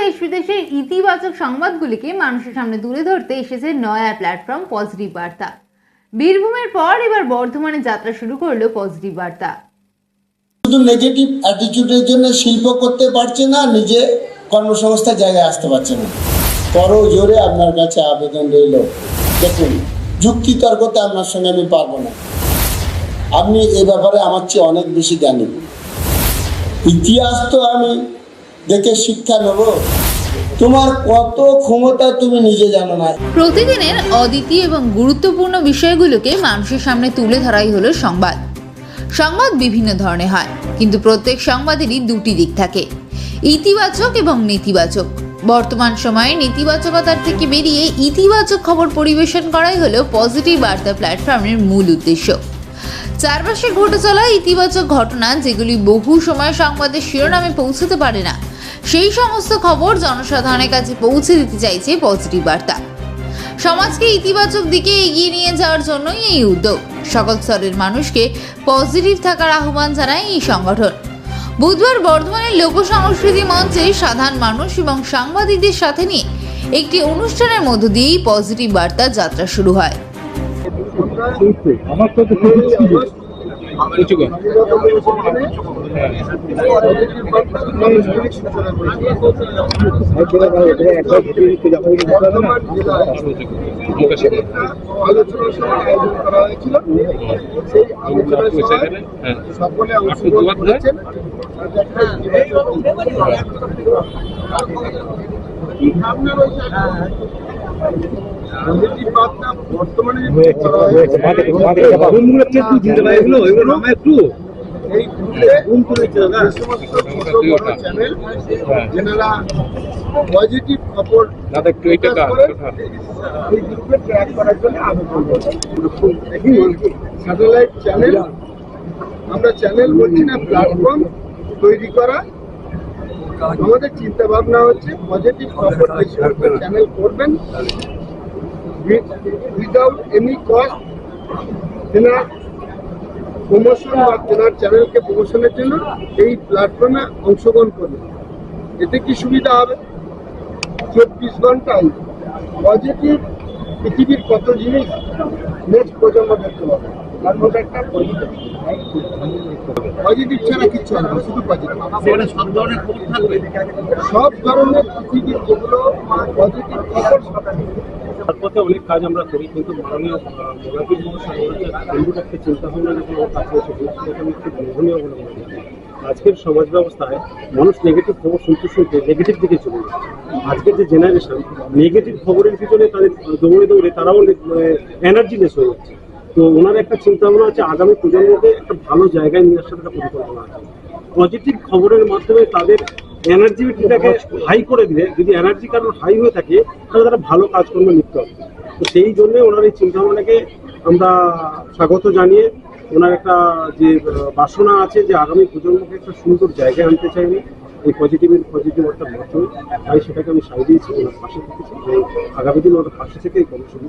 দেশ বিদেশের ইতিবাচক সংবাদগুলিকে মানুষের সামনে তুলে ধরতে এসেছে নয়া প্ল্যাটফর্ম পজিটিভ বার্তা। বীরভূমের পর এবার বর্ধমানে যাত্রা শুরু করল পজিটিভ বার্তা। শুধু নেগেটিভ অ্যাটিটিউডের জন্য শিল্প করতে পারছে না, নিজে কর্মসংস্থার জায়গায় আসতে পারছে না। বড় জোরে আপনার কাছে আবেদন রইল। দেখুন, যুক্তি তর্কতে আপনার সঙ্গে আমি পারব না। আপনি এ ব্যাপারে আমার চেয়ে অনেক বেশি জানি ইতিহাস তো আমি দেখে শিক্ষা নেব। তোমার কত ক্ষমতা তুমি নিজে জানো না। প্রতিদিনের অদ্বিতীয় এবং গুরুত্বপূর্ণ বিষয়গুলোকে মানুষের সামনে তুলে ধরাই হলো সংবাদ। সংবাদ বিভিন্ন ধরনের হয়, কিন্তু প্রত্যেক সংবাদেরই দুটি দিক থাকে। ইতিবাচক এবং নেতিবাচক। বর্তমান সময়ে নেতিবাচকতার থেকে বেরিয়ে ইতিবাচক খবর পরিবেশন করাই হলো পজিটিভ বার্তা প্ল্যাটফর্মের মূল উদ্দেশ্য। চারপাশে ঘটে চলা ইতিবাচক ঘটনা যেগুলি বহু সময় সংবাদের শিরোনামে পৌঁছতে পারে না সেই সমস্ত খবর জনসাধারণের কাছে পৌঁছে দিতে চাইছে পজিটিভ বার্তা। সমাজকে ইতিবাচক দিকে এগিয়ে নিয়ে যাওয়ার জন্যই এই উদ্যোগ। সকল স্তরের মানুষকে পজিটিভ থাকার আহ্বান জানায় এই সংগঠন। বুধবার বর্ধমানের লোক সংস্কৃতি মঞ্চে সাধারণ মানুষ এবং সাংবাদিকদের সাথে নিয়ে একটি অনুষ্ঠানের মধ্য দিয়েই পজিটিভ বার্তা যাত্রা শুরু হয়। আলোচনার সময় সকলে বর্তমানে একটু এই চ্যানেল পজিটিভ ট্র্যাক করার জন্য স্যাটেলাইট চ্যানেল আমরা চ্যানেল বলছি না প্ল্যাটফর্ম তৈরি করা আমাদের চিন্তা ভাবনা হচ্ছে পজিটিভ খবর চ্যানেল করবেন। উইদাউট এনি কস্ট তেনার প্রমোশন বা তেনার চ্যানেলকে প্রমোশনের জন্য এই প্ল্যাটফর্মে অংশগ্রহণ করবেন এতে কি সুবিধা হবে? চব্বিশ ঘন্টায় পজিটিভ পৃথিবীর কত জিনিস নেক্সট প্রজন্ম দেখতে পাবে। পজিটিভ পজিটিভ ছাড়া কিচ্ছু হবে না শুধু পজিটিভ সব ধরনের পৃথিবীর যেগুলো পজিটিভ খবর সকালে তার পথে অনেক কাজ আমরা করি কিন্তু মাননীয় যখন কাছে লোভনীয় বলে মনে করি আজকের সমাজ ব্যবস্থায় মানুষ নেগেটিভ খবর শুনতে শুনতে নেগেটিভ দিকে চলে আজকের যে জেনারেশন নেগেটিভ খবরের পিছনে তাদের দৌড়ে দৌড়ে তারাও এনার্জিলেস হয়ে যাচ্ছে। তো ওনার একটা চিন্তা ভাবনা আছে, আগামী প্রজন্মকে একটা ভালো জায়গায় নিয়ে আসার একটা পরিকল্পনা আছে। পজিটিভ খবরের মাধ্যমে তাদের এনার্জিটাকে হাই করে দিলে, যদি এনার্জি কারণ হাই হয়ে থাকে, তাহলে তারা ভালো কাজকর্মে লিপ্ত হবে। তো সেই জন্য ওনার এই চিন্তা ভাবনাকে আমরা স্বাগত জানিয়ে ওনার একটা যে বাসনা আছে যে আগামী প্রজন্মকে একটা সুন্দর জায়গায় আনতে চাইনি এই পজিটিভের পজিটিভ একটা মাধ্যমে। তাই সেটাকে আমি সাই দিয়েছি, ওনার পাশে থেকেছি আগামী দিন ওনার পাশে থেকে এই কর্মসূচি